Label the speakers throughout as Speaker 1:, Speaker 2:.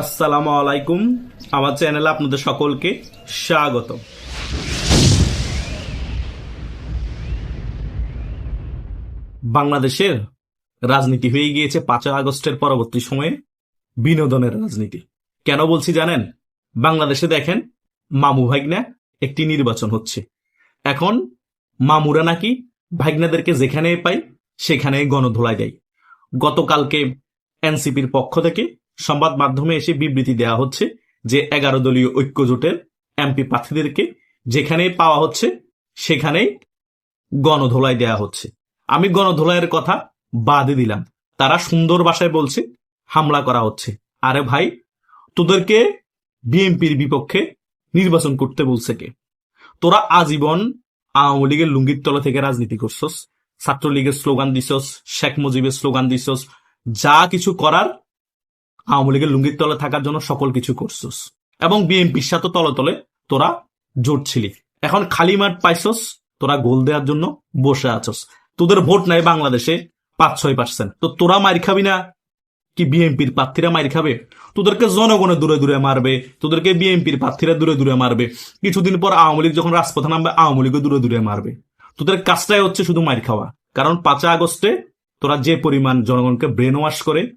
Speaker 1: আসসালামু আলাইকুম। আমার চ্যানেলে আপনাদের সকলকে স্বাগত। বাংলাদেশের রাজনীতি হয়ে গিয়েছে পাঁচই আগস্টের পরবর্তী সময়ে বিনোদনের রাজনীতি। কেন বলছি জানেন? বাংলাদেশে দেখেন, মামু ভাগনা একটি নির্বাচন হচ্ছে। এখন মামুরা নাকি ভাগনাদেরকে যেখানে পাই সেখানে গণধোলাই দেয়। গতকালকে এনসিপির পক্ষ থেকে সংবাদ মাধ্যমে এসে বিবৃতি দেওয়া হচ্ছে যে এগারো দলীয় ঐক্য জোটের এমপি প্রার্থীদেরকে যেখানে পাওয়া হচ্ছে, সেখানেই গণধোলাই দেওয়া হচ্ছে। আমি গণধোলাইয়ের কথা বাদে দিলাম। তারা সুন্দর ভাষায় বলছে, হামলা করা হচ্ছে। আরে ভাই, তোদেরকে বিএনপির বিপক্ষে নির্বাচন করতে বলছে কে? তোরা আজীবন আওয়ামী লীগের লুঙ্গির তলা থেকে রাজনীতি করছস, ছাত্রলীগের স্লোগান দিছস, শেখ মুজিবের স্লোগান দিছস, যা কিছু করার আওয়ামী লীগের লুঙ্গির তলে থাকার জন্য সকল কিছু করছস। এবং বিএনপির সাথে তলে তলে তোরা জোট ছিলি। এখন খালি মাঠ পাইছস, তোরা গোল দেওয়ার জন্য বসে আছস। তোদের ভোট নাই বাংলাদেশে পাঁচ ছয় পার্সেন্ট তো তোরা মার খাবি না? কি বিএনপির প্রার্থীরা মার খাবে? তোদেরকে জনগণে দূরে দূরে মারবে, তোদেরকে বিএনপির প্রার্থীরা দূরে দূরে মারবে। কিছুদিন পর আওয়ামী লীগ যখন রাজপথে নামবে, আওয়ামী লীগও দূরে দূরে মারবে। তোদের কাজটাই হচ্ছে শুধু মার খাওয়া। কারণ পাঁচই আগস্টে তোরা যে পরিমাণ জনগণকে ব্রেন ওয়াশ করে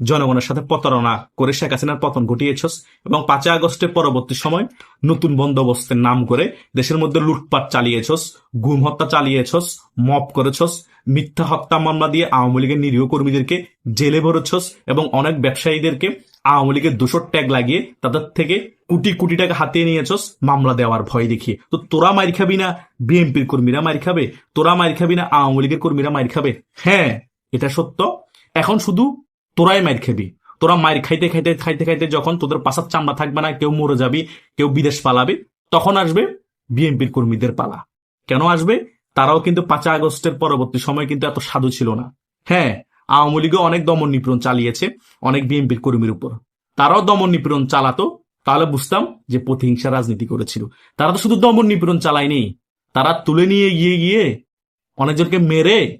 Speaker 1: জনগণের সাথে প্রতারণা করে শেখ হাসিনার পতন ঘটিয়েছস এবং পাঁচই আগস্টের পরবর্তী সময় নতুন বন্দোবস্তের নাম করে দেশের মধ্যে লুটপাট চালিয়েছস গুম হত্যা চালিয়েছস মপ করেছস মিথ্যা হত্যা মামলা দিয়ে আওয়ামী লীগের নিরীহ কর্মীদেরকে জেলে ভরেছস এবং অনেক ব্যবসায়ীদেরকে আওয়ামী লীগের দোষর ট্যাগ লাগিয়ে তাদের থেকে কোটি কোটি টাকা হাতিয়ে নিয়েছস মামলা দেওয়ার ভয় দেখিয়ে। তো তোরা মার খাবি না, বিএনপির কর্মীরা মার খাবে, তোরা মার খাবি না, আওয়ামী লীগের কর্মীরা মার খাবে। হ্যাঁ এটা সত্য। এখন শুধু তোরাই মার খাবি। তোরা মায়ের খাইতে খাইতে খাইতে খাইতে যখন তোদের পাশার চামড়া থাকবে না, কেউ মরে যাবি, কেউ বিদেশ পালাবে, তখন আসবে বিএনপির কর্মীদের পালা। কেন আসবে? তারাও কিন্তু পাঁচই আগস্টের পরবর্তী সময় কিন্তু এত সাধু ছিল না। হ্যাঁ আওয়ামী লীগও অনেক দমন নিপীড়ন চালিয়েছে অনেক বিএনপির কর্মীর উপর। তারাও দমন নিপীড়ন চালাতো, তাহলে বুঝতাম যে প্রতিহিংসা রাজনীতি করেছিল। তারা তো শুধু দমন নিপীড়ন চালায়নি, তারা তুলে নিয়ে গিয়ে গিয়ে অনেকজনকে মেরে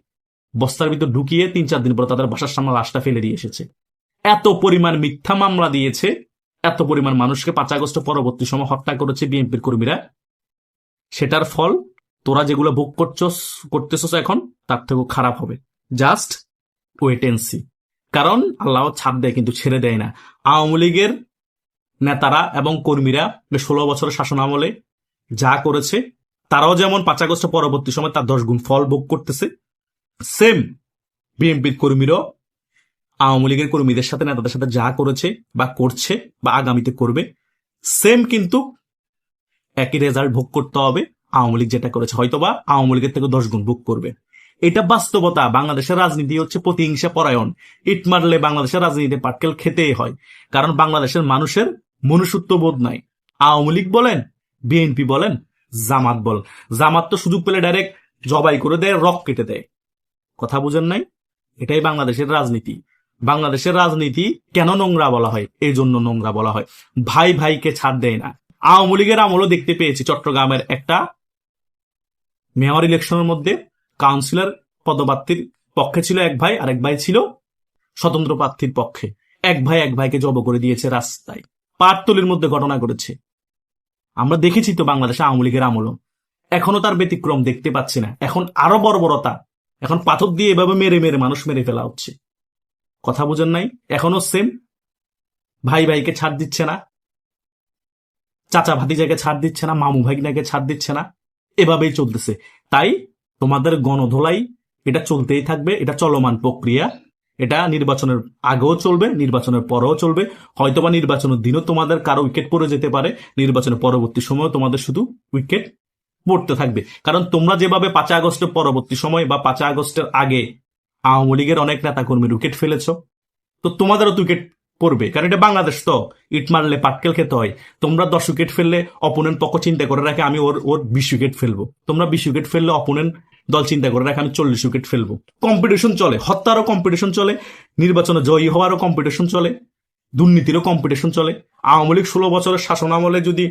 Speaker 1: বস্তার ভিতর ঢুকিয়ে তিন চার দিন পর তাদের বাসার সামনে লাশটা ফেলে দিয়ে এসেছে। এত পরিমাণ মিথ্যা মামলা দিয়েছে, এত পরিমাণ মানুষকে পাঁচ আগস্ট পরবর্তী সময় হত্যা করেছে বিএনপির কর্মীরা। সেটার ফল, তোরা যেগুলো ভোগ করছস, করতেছস এখন, তার থেকেও খারাপ হবে। জাস্ট ওয়েটেন্সি কারণ আল্লাহ ছাড় দেয় কিন্তু ছেড়ে দেয় না। আওয়ামী লীগের নেতারা এবং কর্মীরা ষোলো বছরের শাসন আমলে যা করেছে, তারাও যেমন পাঁচ আগস্ট পরবর্তী সময় তার দশ গুণ ফল ভোগ করতেছে সেম বিএনপির কর্মীরাও, আওয়ামী লীগের কর্মীদের সাথে নেতাদের সাথে যা করেছে বা করছে বা আগামীতে করবে সেম কিন্তু একই রেজাল্ট ভোগ করতে হবে। আওয়ামী লীগ যেটা করেছে, হয়তোবা আওয়ামী লীগের থেকে দশ গুণ ভোগ করবে। এটা বাস্তবতা। বাংলাদেশের রাজনীতি হচ্ছে প্রতিহিংসা পরায়ণ। ইট মারলে বাংলাদেশের রাজনীতিতে পাটকেল খেতেই হয়। কারণ বাংলাদেশের মানুষের মনুষ্যত্ব বোধ নাই। আওয়ামী লীগ বলেন বিএনপি বলেন, জামাত বল জামাত তো সুযোগ পেলে ডাইরেক্ট জবাই করে দেয় রক কেটে দেয়। কথা বুঝেন নাই? এটাই বাংলাদেশের রাজনীতি। বাংলাদেশের রাজনীতি কেন নোংরা বলা হয়? এই জন্য নোংরা বলা হয়। ভাই ভাইকে ছাড় দেয় না। আওয়ামী লীগের আমলও দেখতে পেয়েছি। চট্টগ্রামের একটা মেয়র ইলেকশনের মধ্যে কাউন্সিলর পদপ্রার্থীর পক্ষে ছিল এক ভাই আর এক ভাই ছিল স্বতন্ত্র প্রার্থীর পক্ষে। এক ভাই এক ভাইকে জব করে দিয়েছে রাস্তায়। পাটতলির মধ্যে ঘটনা ঘটেছে। আমরা দেখেছি তো বাংলাদেশে আওয়ামী লীগের আমলও। এখনও তার ব্যতিক্রম দেখতে পাচ্ছি না। এখন আরও বর্বরতা। এখন পাথর দিয়ে এভাবে মেরে মেরে মানুষ মেরে ফেলা হচ্ছে। কথা বুঝেন নাই? এখনও সেম ভাই ভাইকে ছাড় দিচ্ছে না। চাচা ভাতিজাকে ছাড় দিচ্ছে না। মামু ভাইনাকে ছাড় দিচ্ছে না। এভাবেই চলতেছে। তাই তোমাদের গণধোলাই এটা চলতেই থাকবে। এটা চলমান প্রক্রিয়া। এটা নির্বাচনের আগেও চলবে, নির্বাচনের পরেও চলবে। হয়তোবা নির্বাচনের দিনও তোমাদের কারও উইকেট পড়ে যেতে পারে। নির্বাচনের পরবর্তী সময়ও তোমাদের শুধু উইকেট পড়তে থাকবে। কারণ তোমরা যেভাবে পাঁচই আগস্টের পরবর্তী সময় বা পাঁচই আগস্টের আগে আওয়ামী লীগের অনেক নেতা কর্মীর উইকেট ফেলেছ, তো তোমাদেরও উইকেট পড়বে। কারণ এটা বাংলাদেশ তো, ইট মারলে পাটকেল খেতে হয়। তোমরা দশ উইকেট ফেললে অপোনেন্ট পক্ষ চিন্তা করে রাখে, আমি ওর ওর বিশ উইকেট ফেলব। তোমরা বিশ উইকেট ফেললে অপোনেন্ট দল চিন্তা করে রাখে, আমি চল্লিশ উইকেট ফেলব। কম্পিটিশন চলে, হত্যারও কম্পিটিশন চলে, নির্বাচনে জয়ী হওয়ারও কম্পিটিশন চলে, দুর্নীতিরও কম্পিটিশন চলে। আওয়ামী লীগ ষোলো বছরের শাসন আমলে যদি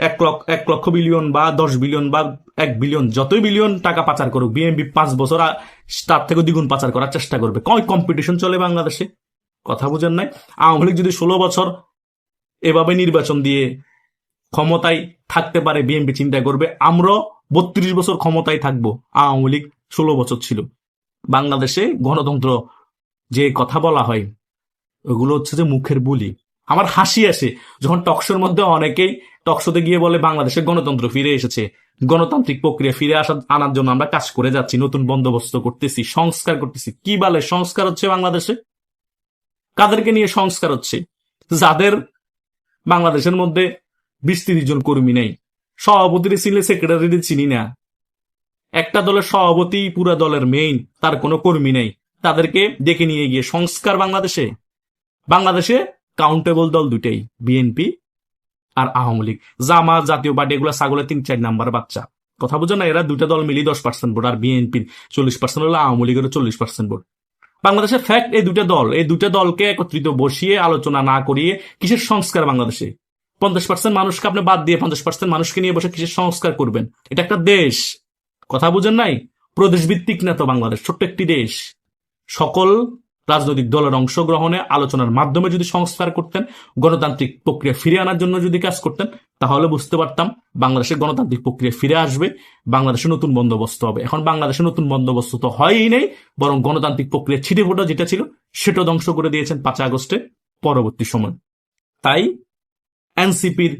Speaker 1: এক লক্ষ এক লক্ষ বিলিয়ন বা দশ বিলিয়ন বা এক বিলিয়ন, যতই বিলিয়ন টাকা পাচার করুক বিএনপি পাঁচ বছর তার থেকে দ্বিগুণ পাচার করার চেষ্টা করবে। কয় কম্পিটিশন চলে বাংলাদেশে? কথা বুঝেন নাই? আওয়ামী লীগ যদি ষোলো বছর এভাবে নির্বাচন দিয়ে ক্ষমতায় থাকতে পারে বিএনপি চিন্তা করবে। আমরা বত্রিশ বছর ক্ষমতায় থাকব, আওয়ামী লীগ ষোলো বছর ছিল। বাংলাদেশে গণতন্ত্র যে কথা বলা হয়, ওগুলো হচ্ছে যে মুখের বুলি। আমার হাসি আসে, যখন টকশোর মধ্যে অনেকেই টকশোতে গিয়ে বলে, বাংলাদেশে গণতন্ত্র ফিরে এসেছে। গণতান্ত্রিক প্রক্রিয়া ফিরে আসা, আনার জন্য আমরা কাজ করে যাচ্ছি, নতুন বন্দোবস্ত করতেছি, সংস্কার করতেছি। কি বলে, সংস্কার হচ্ছে বাংলাদেশে? কাদেরকে নিয়ে সংস্কার হচ্ছে? যাদের বাংলাদেশের মধ্যে বিশ তিরিশ জন কর্মী নেই। সভাপতির চিনলে সেক্রেটারি চিনি না। একটা দলের সভাপতি পুরা দলের মেইন তার কোনো কর্মী নেই। তাদেরকে ডেকে নিয়ে গিয়ে, সংস্কার বাংলাদেশে? বাংলাদেশে কাউন্টেবল দল দুটাই বিএনপি আর আওয়ামী লীগ। জামা জাতীয় পার্টি, এগুলো ছাগলের তিন, চার নাম্বার বাচ্চা। কথা বুঝো না, এরা দুটা দল মিলিয়ে দশ পার্সেন্ট ভোট, আর বিএনপির চল্লিশ পার্সেন্ট হলো আওয়ামী লীগের চল্লিশ পার্সেন্ট ভোট। বাংলাদেশের ফ্যাক্ট এই দুটা দল, এই দুটা দলকে একত্রিত বসিয়ে আলোচনা না করিয়ে কিসের সংস্কার বাংলাদেশে? পঞ্চাশ পার্সেন্ট মানুষকে আপনি বাদ দিয়ে পঞ্চাশ পার্সেন্ট মানুষকে নিয়ে বসে কিসের সংস্কার করবেন? এটা একটা দেশ। কথা বুঝেন নাই? প্রদেশ ভিত্তিক না তো বাংলাদেশ, ছোট্ট একটি দেশ। সকল রাজনৈতিক দলের অংশগ্রহণে আলোচনার মাধ্যমে যদি সংস্কার করতেন, গণতান্ত্রিক প্রক্রিয়া ফিরে আনার জন্য যদি কাজ করতেন, তাহলে বুঝতে পারতাম বাংলাদেশের গণতান্ত্রিক প্রক্রিয়া ফিরে আসবে, বাংলাদেশে নতুন বন্দোবস্ত হবে। এখন বাংলাদেশে নতুন বন্দোবস্ত তো হয়ই নেই, বরং গণতান্ত্রিক প্রক্রিয়া ছিটে ফোটা যেটা ছিল সেটা ধ্বংস করে দিয়েছেন পাঁচ আগস্টে পরবর্তী সময়। তাই এনসিপির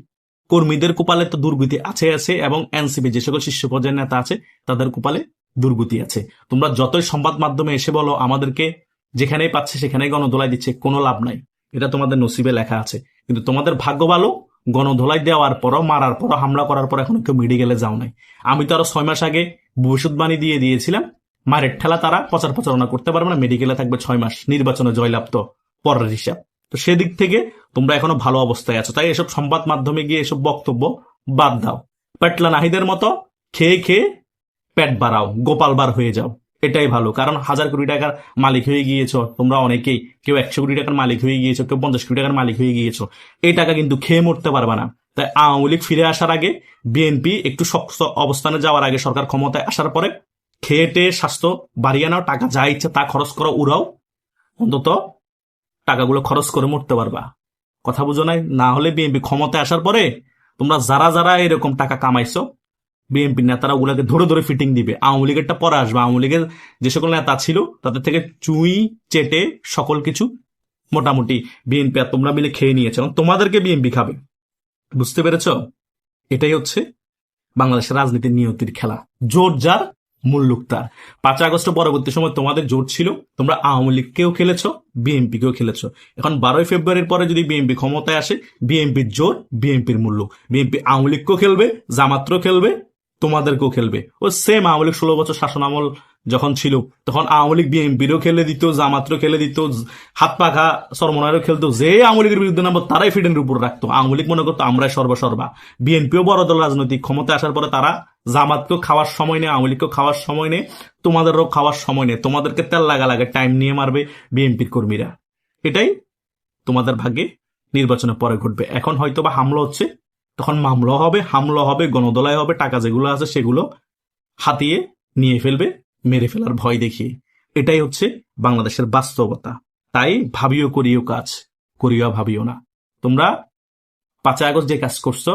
Speaker 1: কর্মীদের কোপালে তো দুর্গতি আছে আছে, এবং এনসিপি যে সকল শীর্ষ পর্যায়ের নেতা আছে, তাদের কোপালে দুর্গতি আছে। তোমরা যতই সংবাদ মাধ্যমে এসে বলো, আমাদেরকে যেখানেই পাচ্ছে সেখানেই গণধোলাই দিচ্ছে, কোনো লাভ নাই। এটা তোমাদের নসিবে লেখা আছে। কিন্তু তোমাদের ভাগ্য ভালো, গণধোলাই দেওয়ার পরও, মারার পরও, হামলা করার পর এখন কেউ মেডিকেলে যাও নাই। আমি তো আরও ছয় মাস আগে ভবিষ্যৎবাণী দিয়ে দিয়েছিলাম, মারের ঠেলা তারা প্রচার প্রচারণা করতে পারবে না, মেডিকেলে থাকবে ছয় মাস, নির্বাচনে জয়লাভ তো পরের হিসাব। তো সেদিক থেকে তোমরা এখনও ভালো অবস্থায় আছো। তাই এসব সংবাদ মাধ্যমে গিয়ে এসব বক্তব্য বাদ দাও। পেটলা নাহিদের মতো খেয়ে খেয়ে পেট বাড়াও, গোপাল বার হয়ে যাও। এটাই ভালো। কারণ হাজার কোটি টাকার মালিক হয়ে গিয়েছো তোমরা অনেকেই। কেউ একশো কোটি টাকার মালিক হয়ে গিয়েছো, কেউ পঞ্চাশ কোটি টাকার মালিক হয়ে গিয়েছো। এই টাকা কিন্তু খেয়ে মরতে পারবে না। তাই আওয়ামী লীগ ফিরে আসার আগে বিএনপি একটু শক্ত অবস্থানে যাওয়ার আগে সরকার ক্ষমতায় আসার পরে খেয়ে স্বাস্থ্য বাড়িয়ে নাও, টাকা যা ইচ্ছে তা খরচ করো, উড়াও। অন্তত টাকাগুলো খরচ করে মরতে পারবা। কথা বুঝো নাই? না হলে বিএনপি ক্ষমতায় আসার পরে তোমরা যারা যারা এরকম টাকা কামাইছো বিএনপি নেতারা ওগুলোকে ধরে ধরে ফিটিং দিবে। আওয়ামী লীগেরটা পরে আসবে। আওয়ামী লীগের যে সকল নেতা ছিল, তাদের থেকে চুই, চেটে সকল কিছু মোটামুটি বিএনপি আর তোমরা মিলে খেয়ে নিয়েছে। এবং তোমাদেরকে বিএনপি খাবে। বুঝতে পেরেছ? এটাই হচ্ছে বাংলাদেশের রাজনীতির নিয়তির খেলা। জোর যার মূল্যুক তার। পাঁচ আগস্ট পরবর্তী সময় তোমাদের জোর ছিল, তোমরা আওয়ামী লীগকেও খেলেছো বিএনপি কেও খেলেছো। এখন বারোই ফেব্রুয়ারির পরে যদি বিএনপি ক্ষমতায় আসে বিএনপির জোর বিএনপির মূল্য বিএনপি আওয়ামী লীগকেও খেলবে জামাত্র খেলবে তোমাদেরকেও খেলবে। ও সেম আওয়ামী লীগ ষোলো বছর শাসন আমল যখন ছিল, তখন আওয়ামী লীগ বিএনপিরও খেলে দিত জামাত্র খেলে দিত, হাত পাখা সরমনারও খেলতো, যে আওয়ামী লীগের বিরুদ্ধে নামবো তারাই ফিডেনের উপর রাখতো। আওয়ামী লীগ মনে করতো আমরাই সর্বসর্বা। বিএনপিও বড় দল রাজনৈতিক ক্ষমতা আসার পরে তারা জামাতকেও খাওয়ার সময় নেই আওয়ামী লীগকেও খাওয়ার সময় নেই তোমাদেরও খাওয়ার সময় নেই তোমাদেরকে তেল লাগা লাগে টাইম নিয়ে মারবে বিএনপির কর্মীরা। এটাই তোমাদের ভাগ্যে নির্বাচনের পরে ঘটবে। এখন হয়তো বা হামলা হচ্ছে তখন মামলা হবে, হামলা হবে গণদলায় হবে, টাকা যেগুলো আছে সেগুলো হাতিয়ে নিয়ে ফেলবে, মেরে ফেলার ভয় দেখিয়ে। এটাই হচ্ছে বাংলাদেশের বাস্তবতা। তাই ভাবিও করিও কাজ, করিও ভাবিও না। তোমরা পাঁচই আগস্ট যে কাজ করছ,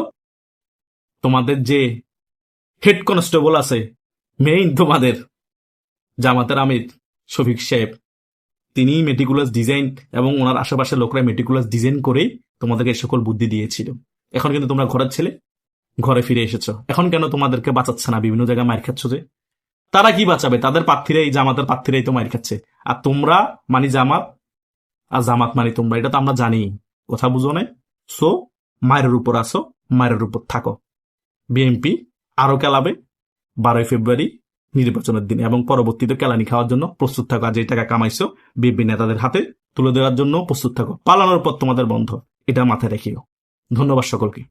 Speaker 1: তোমাদের যে হেড কনস্টেবল আছে, মেইন তোমাদের, জামাতের আমির শফিক সাহেব, তিনি মেটিকুলাস ডিজাইন এবং ওনার আশেপাশের লোকরা মেটিকুলাস ডিজাইন করেই তোমাদেরকে সকল বুদ্ধি দিয়েছিল। এখন কিন্তু তোমরা ঘরের ছেলে, ঘরে ফিরে এসেছ। এখন কেন তোমাদেরকে বাঁচাচ্ছে না? বিভিন্ন জায়গায় মার খাচ্ছ যে। তারা কি বাঁচাবে? তাদের প্রার্থীরাই জামাতের প্রার্থীরাই তো মার খাচ্ছে। আর তোমরা মানি জামাত, আর জামাত মানি তোমরা। এটা তো আমরা জানি। কথা বুঝো নাই? সো মায়ের উপর আসো, মায়ের উপর থাকো। বিএনপি আরও কেলাবে বারোই ফেব্রুয়ারি নির্বাচনের দিনে। এবং পরবর্তীতে কেলানি খাওয়ার জন্য প্রস্তুত থাকো। আর যে টাকা কামাইছো, বিএনপি নেতাদের হাতে তুলে দেওয়ার জন্য প্রস্তুত থাকো। পালানোর পর তোমাদের বন্ধ। এটা মাথায় রেখিও ধন্যবাদ সকলকে।